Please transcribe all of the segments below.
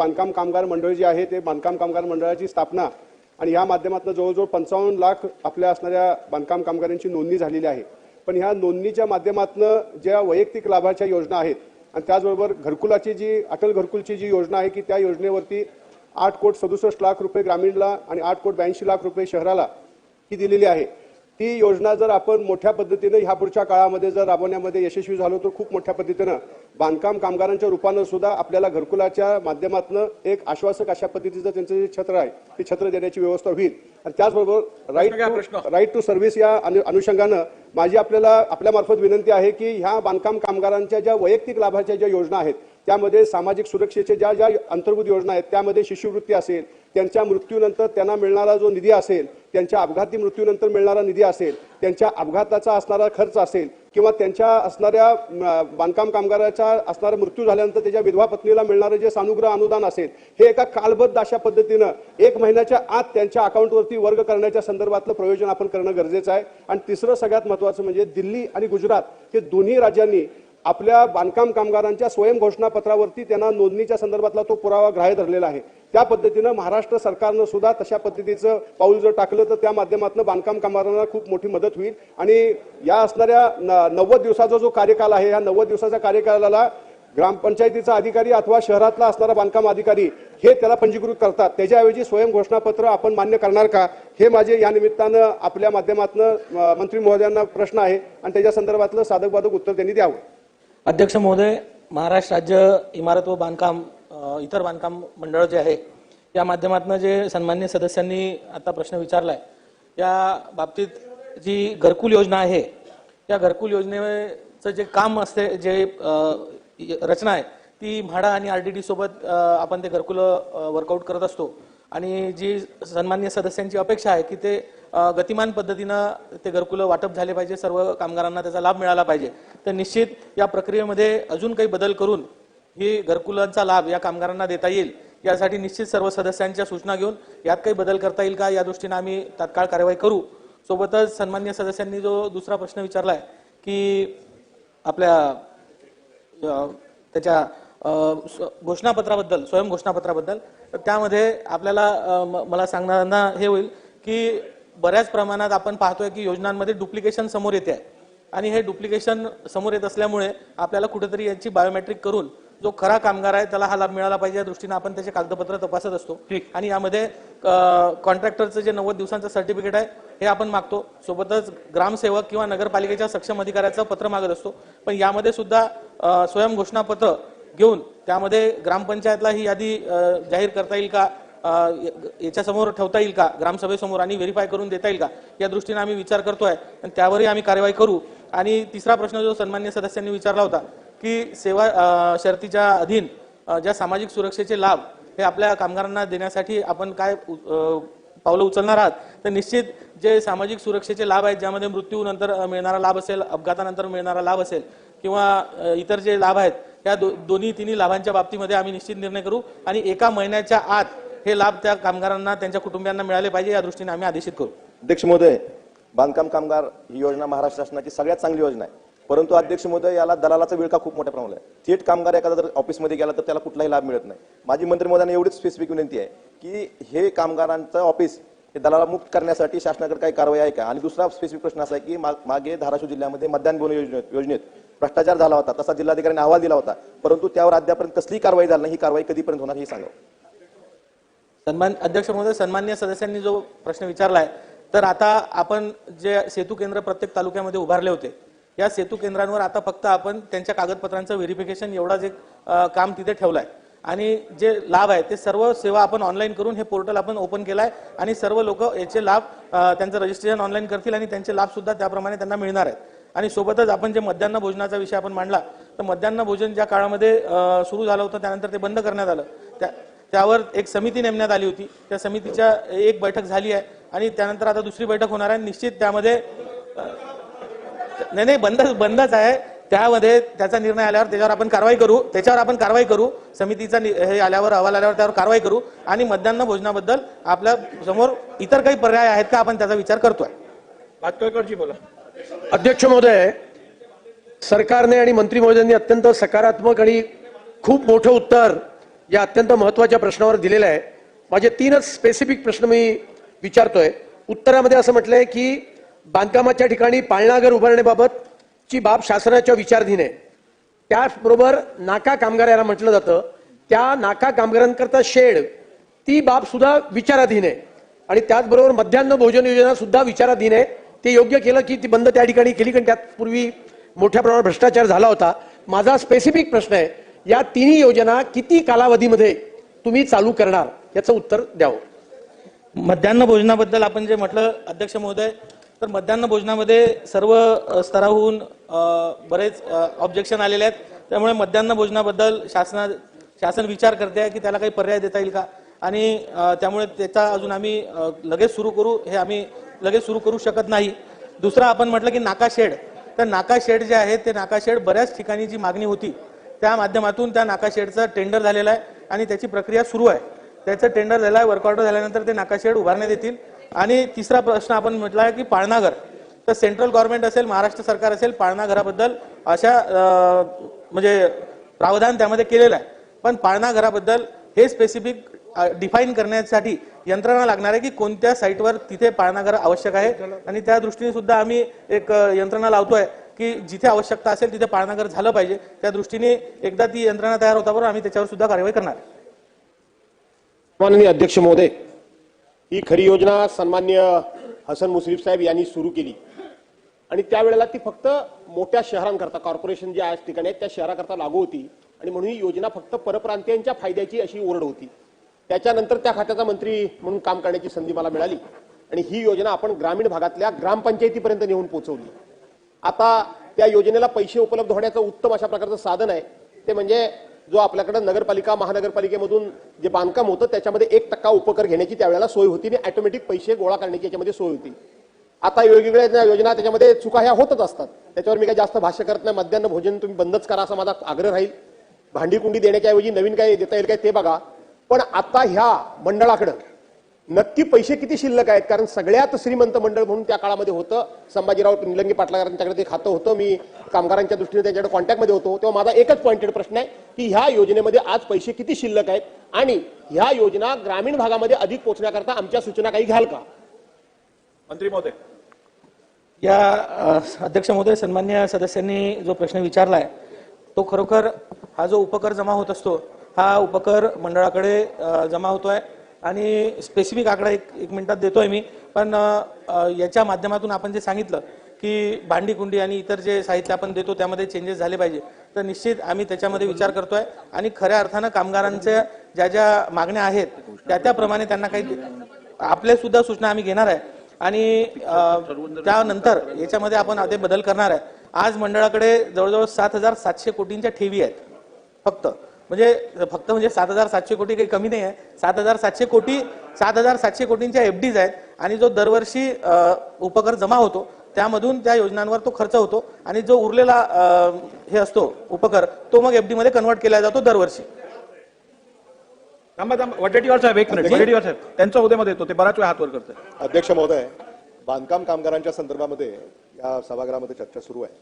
बांधकाम कामगार मंडळ जी आहे ते बांधकाम कामगार मंडळाची स्थापना आणि या माध्यमातून जवळजवळ पंचावन्न लाख आपल्या असणाऱ्या बांधकाम कामगारांची नोंदणी झालेली आहे. पण ह्या नोंदणीच्या माध्यमातून ज्या वैयक्तिक लाभाच्या योजना आहेत आणि त्याचबरोबर घरकुलाची जी अटल घरकुलची जी योजना आहे की त्या योजनेवरती आठ कोट सदुसष्ट लाख रुपये ग्रामीणला आणि आठ कोट ब्याऐंशी लाख रुपये शहराला ही दिलेली आहे. ती योजना जर आपण मोठ्या पद्धतीनं ह्या पुढच्या काळामध्ये जर राबवण्यामध्ये यशस्वी झालो तर खूप मोठ्या पद्धतीनं बांधकाम कामगारांच्या रूपानं सुद्धा आपल्याला घरकुलाच्या माध्यमातून एक आश्वासक अशा पद्धतीचं त्यांचं जे छत्र आहे ते छत्र देण्याची व्यवस्था होईल. आणि त्याचबरोबर right to right to service या अनु- अनुषंगानं माझी आपल्याला आपल्यामार्फत विनंती आहे की ह्या बांधकाम कामगारांच्या ज्या वैयक्तिक लाभाच्या ज्या योजना आहेत त्यामध्ये सामाजिक सुरक्षेच्या ज्या ज्या अंतर्भूत योजना आहेत त्यामध्ये शिष्यवृत्ती असेल त्यांच्या मृत्यूनंतर त्यांना मिळणारा जो निधी असेल त्यांच्या अपघाती मृत्यूनंतर मिळणारा निधी असेल त्यांच्या अपघाताचा असणारा खर्च असेल किंवा त्यांच्या असणाऱ्या बांधकाम कामगाराचा असणारा मृत्यू झाल्यानंतर त्याच्या विधवा पत्नीला मिळणारं जे सानुग्रह अनुदान असेल हे एका कालबद्ध अशा पद्धतीनं एक महिन्याच्या आत त्यांच्या अकाउंटवरती वर्ग करण्याच्या संदर्भातलं प्रयोजन आपण करणं गरजेचं आहे. आणि तिसरं सगळ्यात महत्त्वाचं म्हणजे दिल्ली आणि गुजरात हे दोन्ही राज्यांनी आपल्या बांधकाम कामगारांच्या स्वयं घोषणापत्रावरती त्यांना नोंदणीच्या संदर्भातला तो पुरावा ग्राह्य धरलेला आहे. त्या पद्धतीनं महाराष्ट्र सरकारनं सुद्धा तशा पद्धतीचं पाऊल जर टाकलं तर त्या माध्यमातून बांधकाम कामगारांना खूप मोठी मदत होईल. आणि या असणाऱ्या न- नव्वद दिवसाचा जो कार्यकाल आहे या नव्वद दिवसाच्या कार्यकालाला ग्रामपंचायतीचा अधिकारी अथवा शहरातला असणारा बांधकाम अधिकारी हे त्याला पंजीकृत करतात. त्याच्याऐवजी स्वयं घोषणापत्र आपण मान्य करणार का? हे माझे या निमित्तानं आपल्या माध्यमातून मंत्री महोदयांना प्रश्न आहे. आणि त्याच्या संदर्भातलं साधक बाधक उत्तर त्यांनी द्यावं. अध्यक्ष महोदय महाराष्ट्र राज्य इमारत व बांधकाम इतर बांधकाम मंडळ जे आहे या माध्यमातून जे सन्मान्य सदस्यांनी आता प्रश्न विचारला आहे या बाबतीत जी घरकुल योजना आहे या घरकुल योजनेचं जे काम असते जे रचना आहे ती म्हाडा आणि आरडीडी सोबत आपण ते घरकुल वर्कआउट करत असतो. आणि जी सन्मान्य सदस्यांची अपेक्षा आहे की ते गतिमान पद्धतीनं ते घरकुलं वाटप झाले पाहिजे सर्व कामगारांना त्याचा लाभ मिळाला पाहिजे तर निश्चित या प्रक्रियेमध्ये अजून काही बदल करून ही घरकुलांचा लाभ या कामगारांना देता येईल यासाठी निश्चित सर्व सदस्यांच्या सूचना घेऊन यात काही बदल करता येईल का या दृष्टीनं आम्ही तात्काळ कार्यवाही करू. सोबतच सन्मान्य सदस्यांनी जो दुसरा प्रश्न विचारलाय की आपल्या त्याच्या घोषणापत्राबद्दल स्वयं घोषणापत्राबद्दल. तर त्यामध्ये आपल्याला मला सांगणाऱ्यांना हे होईल की बऱ्याच प्रमाणात आपण पाहतोय की योजनांमध्ये डुप्लिकेशन समोर येते आहे. आणि हे डुप्लिकेशन समोर येत असल्यामुळे आपल्याला कुठेतरी याची बायोमेट्रिक करून जो खरा कामगार आहे त्याला हा लाभ मिळाला पाहिजे. या दृष्टीने आपण त्याचे कागदपत्र तपासत असतो. आणि यामध्ये कॉन्ट्रॅक्टरचं जे नव्वद दिवसांचं सर्टिफिकेट आहे हे आपण मागतो. सोबतच ग्रामसेवक किंवा नगरपालिकेच्या सक्षम अधिकाऱ्याचं पत्र मागत असतो. पण यामध्ये सुद्धा स्वयं घोषणापत्र घेऊन त्यामध्ये ग्रामपंचायतला ही यादी जाहीर करता येईल का? याच्यासमोर ठेवता येईल का? ग्रामसभेसमोर आणि व्हेरीफाय करून देता येईल का? या दृष्टीने आम्ही विचार करतोय आणि त्यावरही आम्ही कारवाई करू. आणि तिसरा प्रश्न जो सन्मान्य सदस्यांनी विचारला होता की सेवा शर्तीच्या अधीन ज्या सामाजिक सुरक्षेचे लाभ हे आपल्या कामगारांना देण्यासाठी आपण काय उ- पावलं उचलणार आहात? तर निश्चित जे सामाजिक सुरक्षेचे लाभ आहेत ज्यामध्ये मृत्यूनंतर मिळणारा लाभ असेल अपघातानंतर मिळणारा लाभ असेल किंवा इतर जे लाभ आहेत या दो, दोन्ही तिन्ही लाभांच्या बाबतीमध्ये आम्ही निश्चित निर्णय करू आणि एका महिन्याच्या आत हे लाभ त्या कामगारांना त्यांच्या कुटुंबियांना मिळाले पाहिजे या दृष्टीने आम्ही आदेशित करू. अध्यक्ष महोदय बांधकाम कामगार ही योजना महाराष्ट्र शासनाची सगळ्यात चांगली योजना आहे. परंतु अध्यक्ष महोदय याला दलालाचा विळखा खूप मोठ्या प्रमाणात आहे. थेट कामगार एखादा जर ऑफिसमध्ये गेला तर त्याला कुठलाही लाभ मिळत नाही. माझी मंत्री महोदयांना एवढीच स्पेसिफिक विनंती आहे की हे कामगारांचं ऑफिस हे दलाला मुक्त करण्यासाठी शासनाकडे काही कारवाई आहे का? आणि दुसरा स्पेसिफिक प्रश्न असा आहे की मा- मागे धाराशिव जिल्ह्यामध्ये मध्यान्ह योजनेत योजनेत भ्रष्टाचार झाला होता तसा जिल्हाधिकाऱ्यांनी अहवाल दिला होता. परंतु त्यावर अद्यापर्यंत कसली कारवाई झाली नाही ही कारवाई कधीपर्यंत होणार हे सांगा. सन्मान अध्यक्ष महोदय सन्मान्य सदस्यांनी जो प्रश्न विचारलाय तर आता आपण जे सेतू केंद्र प्रत्येक तालुक्यामध्ये उभारले होते या सेतू केंद्रांवर आता फक्त आपण त्यांच्या कागदपत्रांचं व्हेरिफिकेशन एवढा एक काम तिथे ठेवलंय. आणि जे लाभ आहे ते सर्व सेवा आपण ऑनलाईन करून हे पोर्टल आपण ओपन केलाय आणि सर्व लोक याचे लाभ त्यांचं रजिस्ट्रेशन ऑनलाईन करतील आणि त्यांचे लाभ सुद्धा त्याप्रमाणे त्यांना मिळणार आहेत. आणि सोबतच आपण जे मध्यान्ह भोजनाचा विषय आपण मांडला तर मध्यान्ह भोजन ज्या काळामध्ये सुरू झालं होतं त्यानंतर ते बंद करण्यात आलं. त्या त्यावर एक समिती नेमण्यात आली होती. त्या समितीच्या एक बैठक झाली आहे आणि त्यानंतर आता दुसरी बैठक होणार आहे. निश्चित त्यामध्ये नाही नाही बंद बंदच आहे. त्यामध्ये त्याचा निर्णय आल्यावर त्याच्यावर आपण कारवाई करू. त्याच्यावर आपण कारवाई करू. समितीचा हे आल्यावर अहवाल आल्यावर त्यावर कारवाई करू. आणि मध्यान्ह भोजनाबद्दल आपल्यासमोर इतर काही पर्याय आहेत का आपण त्याचा विचार करतोय. भातकेळकरजी बोला. अध्यक्ष महोदय सरकारने आणि मंत्री महोदयांनी अत्यंत सकारात्मक आणि खूप मोठं उत्तर या अत्यंत महत्त्वाच्या प्रश्नावर दिलेलं आहे. माझे तीनच स्पेसिफिक प्रश्न मी विचारतोय. उत्तरामध्ये असं म्हटलंय की बांधकामाच्या ठिकाणी पाळणाघर उभारण्याबाबतची बाब शासनाच्या विचारधीन आहे. त्याचबरोबर नाका कामगार याला म्हटलं जातं. त्या नाका कामगारांकरता शेड ती बाब सुद्धा विचाराधीन आहे. आणि त्याचबरोबर मध्यान्ह भोजन योजना सुद्धा विचाराधीन आहे. ते योग्य केलं की ती बंद त्या ठिकाणी केली कारण त्यात पूर्वी मोठ्या प्रमाणात भ्रष्टाचार झाला होता. माझा स्पेसिफिक प्रश्न आहे या तिन्ही योजना किती कालावधीमध्ये तुम्ही चालू करणार? याचं उत्तर द्यावं. मध्यान्ह भोजनाबद्दल आपण जे म्हटलं अध्यक्ष महोदय तर मध्यान्ह भोजनामध्ये सर्व स्तराहून बरेच ऑब्जेक्शन आलेले आहेत. त्यामुळे मध्यान्ह भोजनाबद्दल शासना शासन विचार करते आहे की त्याला काही पर्याय देता येईल का? आणि त्यामुळे त्याचा अजून आम्ही लगेच सुरू करू हे आम्ही लगेच सुरू करू शकत नाही. दुसरं आपण म्हटलं की नाका शेड तर नाका शेड जे आहे ते नाका शेड बऱ्याच ठिकाणी जी मागणी होती त्या माध्यमातून त्या नाका शेडचं टेंडर झालेलं आहे आणि त्याची प्रक्रिया सुरू आहे. त्याचं टेंडर झालं आहे वर्कआउट झाल्यानंतर ते नाका शेड उभारण्यात येतील. आणि तिसरा प्रश्न आपण म्हटला आहे की पाळणाघर. तर सेंट्रल गव्हर्नमेंट असेल महाराष्ट्र सरकार असेल पाळणाघराबद्दल अशा म्हणजे प्रावधान त्यामध्ये केलेलं आहे. पण पाळणाघराबद्दल हे स्पेसिफिक डिफाईन करण्यासाठी यंत्रणा लागणार आहे की कोणत्या साईटवर तिथे पाळणाघर आवश्यक आहे? आणि त्या दृष्टीने सुद्धा आम्ही एक यंत्रणा लावतोय की जिथे आवश्यकता असेल तिथे पाळणाघर झालं पाहिजे. त्या दृष्टीने एकदा ती यंत्रणा तयार होता आम्ही त्याच्यावर सुद्धा कार्यवाही करणार. माननीय अध्यक्ष महोदय ही खरी योजना सन्मान्य हसन मुश्रीफ साहेब यांनी सुरू केली. आणि त्यावेळेला ती फक्त मोठ्या शहरांकरता कॉर्पोरेशन ज्या ठिकाणी आहेत त्या शहराकरता लागू होती. आणि म्हणून ही योजना फक्त परप्रांतीयांच्या फायद्याची अशी ओरड होती. त्याच्यानंतर त्या खात्याचा मंत्री म्हणून काम करण्याची संधी मला मिळाली. आणि ही योजना आपण ग्रामीण भागातल्या ग्रामपंचायतीपर्यंत नेऊन पोहोचवली आता त्या योजनेला पैसे उपलब्ध होण्याचं उत्तम अशा प्रकारचं साधन आहे. ते म्हणजे जो आपल्याकडे नगरपालिका महानगरपालिकेमधून जे बांधकाम होतं त्याच्यामध्ये एक टक्का उपकर घेण्याची त्यावेळेला सोय होती आणि ऑटोमॅटिक पैसे गोळा करण्याची याच्यामध्ये सोय होती. आता वेगवेगळ्या योजना त्याच्यामध्ये चुका ह्या होतच असतात. त्याच्यावर मी काही जास्त भाष्य करत नाही. मध्यान्ह भोजन तुम्ही बंदच करा असा माझा आग्रह राहील. भांडीकुंडी देण्याच्याऐवजी देण्याच्या ऐवजी नवीन काय देता येईल काय ते बघा. पण आता ह्या मंडळाकडं नक्की पैसे किती शिल्लक आहेत? कारण सगळ्यात श्रीमंत मंडळ म्हणून त्या काळामध्ये होतं. संभाजीराव निलंगी पाटलांच्याकडे ते खातं होतं. मी कामगारांच्या दृष्टीने त्यांच्याकडे कॉन्टॅक्टमध्ये होतो. तेव्हा माझा एकच पॉइंटेड प्रश्न आहे की ह्या योजनेमध्ये आज पैसे किती शिल्लक आहेत? आणि ह्या योजना ग्रामीण भागामध्ये अधिक पोहोचण्याकरता आमच्या सूचना काही घ्याल का? मंत्री महोदय. या अध्यक्ष महोदय सन्मान्य सदस्यांनी जो प्रश्न विचारलाय तो खरोखर हा जो उपकर जमा होत असतो हा उपकर मंडळाकडे जमा जमा होतोय. आणि स्पेसिफिक आकडा एक एक मिनिटात देतोय मी. पण याच्या माध्यमातून आपण जे सांगितलं की भांडी कुंडी आणि इतर जे साहित्य आपण देतो त्यामध्ये चेंजेस झाले पाहिजे. तर निश्चित आम्ही त्याच्यामध्ये विचार करतोय. आणि खऱ्या अर्थानं कामगारांच्या ज्या ज्या मागण्या आहेत त्या त्याप्रमाणे त्यांना काही आपल्या सुद्धा सूचना आम्ही घेणार आहे. आणि त्यानंतर याच्यामध्ये आपण आधे बदल करणार आहे. आज मंडळाकडे जवळजवळ सात हजार सातशे कोटींच्या ठेवी आहेत. फक्त. म्हणजे फक्त म्हणजे सात हजार सातशे कोटी काही कमी नाही आहे. सात हजार सातशे कोटी सात हजार सातशे कोटींच्या एफडीज आहेत आणि जो दरवर्षी उपकर जमा होतो त्यामधून त्या योजनांवर तो खर्च होतो आणि जो उरलेला हे असतो उपकर तो मग एफडी मध्ये कन्वर्ट केला जातो दरवर्षी. थांबा थांबा. वडेट्टीवार साहेब एक मिनिट. वडेट्टीवार साहेब त्यांचा हुद्यामध्ये येतो ते बराच वेळ हात वर करतात अध्यक्ष महोदय बांधकाम कामगारांच्या संदर्भामध्ये या सभागृहामध्ये चर्चा सुरू आहे.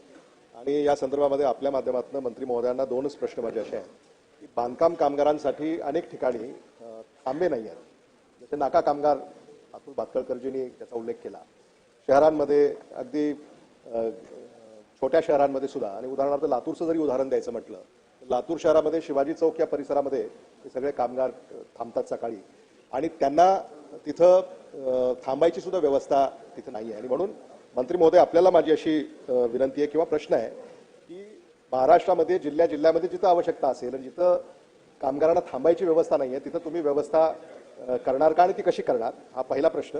आणि या संदर्भामध्ये आपल्या माध्यमातून मंत्री महोदयांना दोनच प्रश्न माझे असे आहेत. बांधकाम कामगारांसाठी अनेक ठिकाणी थांबे नाही आहेत. जसे नाका कामगार अतुल भातकळकरजींनी त्याचा उल्लेख केला. शहरांमध्ये अगदी छोट्या शहरांमध्ये सुद्धा आणि उदाहरणार्थ लातूरचं जरी उदाहरण द्यायचं म्हटलं तर लातूर शहरामध्ये शिवाजी चौक या परिसरामध्ये हे सगळे कामगार थांबतात सकाळी. आणि त्यांना तिथं थांबायची सुद्धा व्यवस्था तिथं नाही आहे आणि म्हणून मंत्री महोदय आपल्याला माझी अशी विनंती आहे किंवा प्रश्न आहे महाराष्ट्रामध्ये जिल्ह्या जिल्ह्यामध्ये जिथं आवश्यकता असेल आणि जिथं कामगारांना थांबायची व्यवस्था नाही आहे तिथं तुम्ही व्यवस्था करणार का आणि ती कशी करणार? हा पहिला प्रश्न.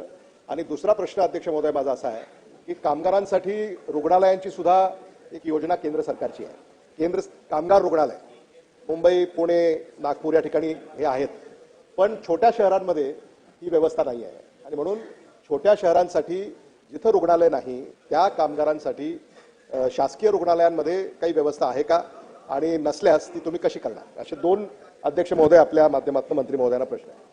आणि दुसरा प्रश्न अध्यक्ष महोदय माझा असा आहे की कामगारांसाठी रुग्णालयांची सुद्धा एक योजना केंद्र सरकारची आहे. केंद्र कामगार रुग्णालय मुंबई पुणे नागपूर या ठिकाणी हे आहेत. पण छोट्या शहरांमध्ये ही व्यवस्था नाही आहे. आणि म्हणून छोट्या शहरांसाठी जिथं रुग्णालय नाही त्या कामगारांसाठी शासकीय रुग्णालयांमध्ये काही व्यवस्था आहे का? आणि नसल्यास ती तुम्ही कशी करणार? असे दोन अध्यक्ष महोदय आपल्या माध्यमातून मंत्री महोदयांना प्रश्न आहे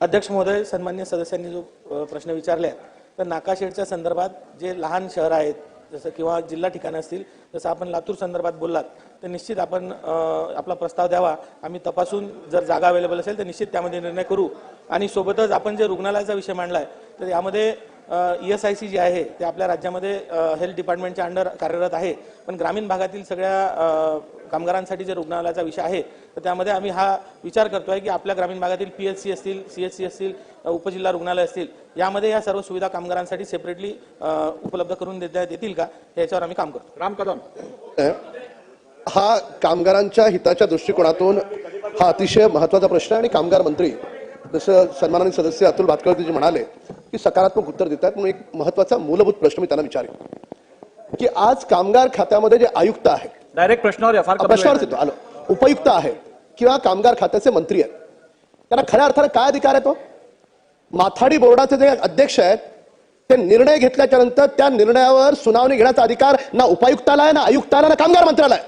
अध्यक्ष महोदय सन्मान्य सदस्यांनी जो प्रश्न विचारले तर नाकाशेडच्या संदर्भात जे लहान शहर आहेत जसं किंवा जिल्हा ठिकाणं असतील जसं आपण लातूर संदर्भात बोललात तर निश्चित आपण आपला प्रस्ताव द्यावा. आम्ही तपासून जर जागा अवेलेबल असेल तर निश्चित त्यामध्ये निर्णय करू. आणि सोबतच आपण जे रुग्णालयाचा विषय मांडला आहे तर यामध्ये E S I C G आहे ते आपल्या राज्यामध्ये हेल्थ डिपार्टमेंटच्या अंडर कार्यरत आहे. पण ग्रामीण भागातील सगळ्या कामगारांसाठी जे रुग्णालयाचा विषय आहे तर त्यामध्ये आम्ही हा विचार करतोय की आपल्या ग्रामीण भागातील पी एच सी असतील सी एच सी असतील उपजिल्हा रुग्णालय असतील यामध्ये या सर्व सुविधा कामगारांसाठी सेपरेटली उपलब्ध करून देता येतील का? याच्यावर आम्ही काम करतो. राम कदम. हा कामगारांच्या हिताच्या दृष्टिकोनातून हा अतिशय महत्त्वाचा प्रश्न आहे आणि कामगार मंत्री जसं सन्माननीय सदस्य अतुल भातखळजी म्हणाले की सकारात्मक उत्तर देतात म्हणून एक महत्त्वाचा मूलभूत प्रश्न मी त्यांना विचारेन. की आज कामगार खात्यामध्ये जे आयुक्त आहेत डायरेक्ट प्रश्नावर वेळ येतो. आलो उपयुक्त आहेत किंवा कामगार खात्याचे मंत्री आहेत. त्यांना खऱ्या अर्थानं काय अधिकार आहे तो? माथाडी बोर्डाचे जे अध्यक्ष आहेत ते निर्णय घेतल्याच्या नंतर त्या निर्णयावर सुनावणी घेण्याचा अधिकार ना उपायुक्ताला आहे ना आयुक्ताला आहे, ना कामगार मंत्र्याला आहे.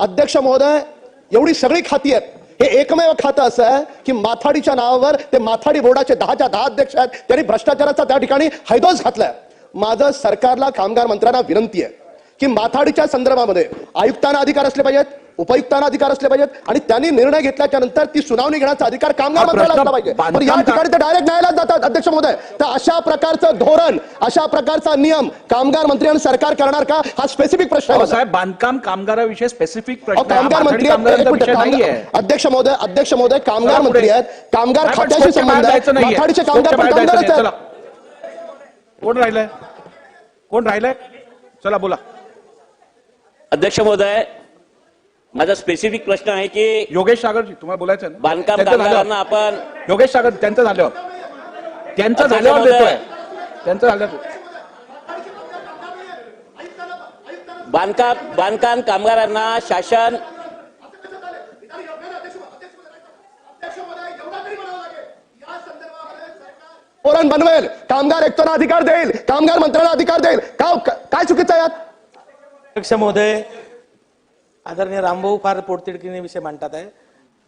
अध्यक्ष महोदय एवढी सगळी खाती आहेत. हे एकमेव खातं असं आहे की माथाडीच्या नावावर ते माथाडी बोर्डाचे दहाच्या दहा अध्यक्ष आहेत. त्यांनी भ्रष्टाचाराचा त्या ठिकाणी हैदोस घातलाय. माझं सरकारला कामगार मंत्र्यांना विनंती आहे. की माथाडीच्या संदर्भामध्ये आयुक्तांना अधिकार असले पाहिजेत उपायुक्तांना अधिकार असले पाहिजेत आणि त्यांनी निर्णय घेतल्याच्या नंतर ती सुनावणी घेण्याचा अधिकार कामगार मंत्र्याला असला पाहिजे. पण या ठिकाणी ते डायरेक्ट न्यायालयात जातात अध्यक्ष महोदय. तर अशा प्रकारचं धोरण अशा प्रकारचा नियम कामगार मंत्री आणि सरकार करणार का? हा स्पेसिफिक प्रश्न आहे. साहेब बांधकाम कामगाराविषयी स्पेसिफिक प्रश्न. कामगार मंत्री अध्यक्ष महोदय अध्यक्ष महोदय कामगार. मंत्री आहेत. कामगार खात्याशी संबंध आहे कामगार पण कामगारच. आहेत? कोण राहिलंय? कोण राहिलंय? चला बोला. अध्यक्ष महोदय माझा स्पेसिफिक प्रश्न आहे की योगेश सागरजी तुम्हाला बोलायचं ना? बांधकाम त्यांचं कामगारांना झाल्यावर. आपण योगेश सागर त्यांचं झाल्यावर त्यांचं अध्यक्ष झाल्यावर महोदय. देतोय. त्यांचं झाल्यावर बांधकाम बांधकाम कामगारांना शासन धोरण बनवेल. कामगार एकट्याला अधिकार देईल. कामगार मंत्र्याला अधिकार देईल. का का- काय चुकीचं आहे यात? अध्यक्ष महोदय आदरणीय रामभाऊ फार पोटतिडकीने विषय मांडतात आहे.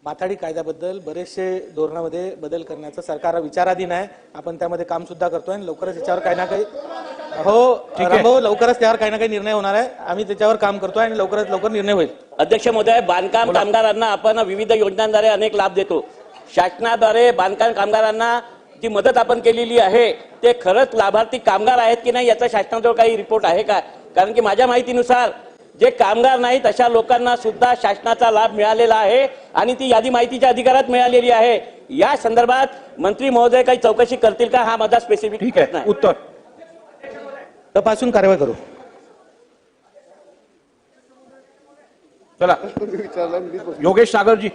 माथाडी कायद्याबद्दल बरेचसे धोरणामध्ये बदल करण्याचं सरकार विचाराधीन आहे. आपण त्यामध्ये काम सुद्धा करतोय आणि लवकरच याच्यावर काही ना काही हो रामभाऊ लवकरच त्यावर काही ना काही निर्णय होणार आहे. आम्ही त्याच्यावर काम करतोय आणि लवकरात लवकर निर्णय होईल. अध्यक्ष महोदय बांधकाम कामगारांना आपण विविध योजनांद्वारे अनेक लाभ देतो. शासनाद्वारे बांधकाम कामगारांना जी मदत आपण केलेली आहे ते खरंच लाभार्थी कामगार आहेत की नाही याचा शासनाजवळ काही रिपोर्ट आहे का? कारण की माझ्या माहितीनुसार जे कामगार नाहीत अशा लोकांना सुद्धा शासनाचा लाभ मिळालेला आहे आणि ती यादी माहितीच्या अधिकारात मिळालेली आहे. या संदर्भात मंत्री महोदय काही चौकशी करतील का? हा माझा स्पेसिफिक ठीक आहे. उत्तर. तपासून कारवाई करू. चला. योगेश सागरजी.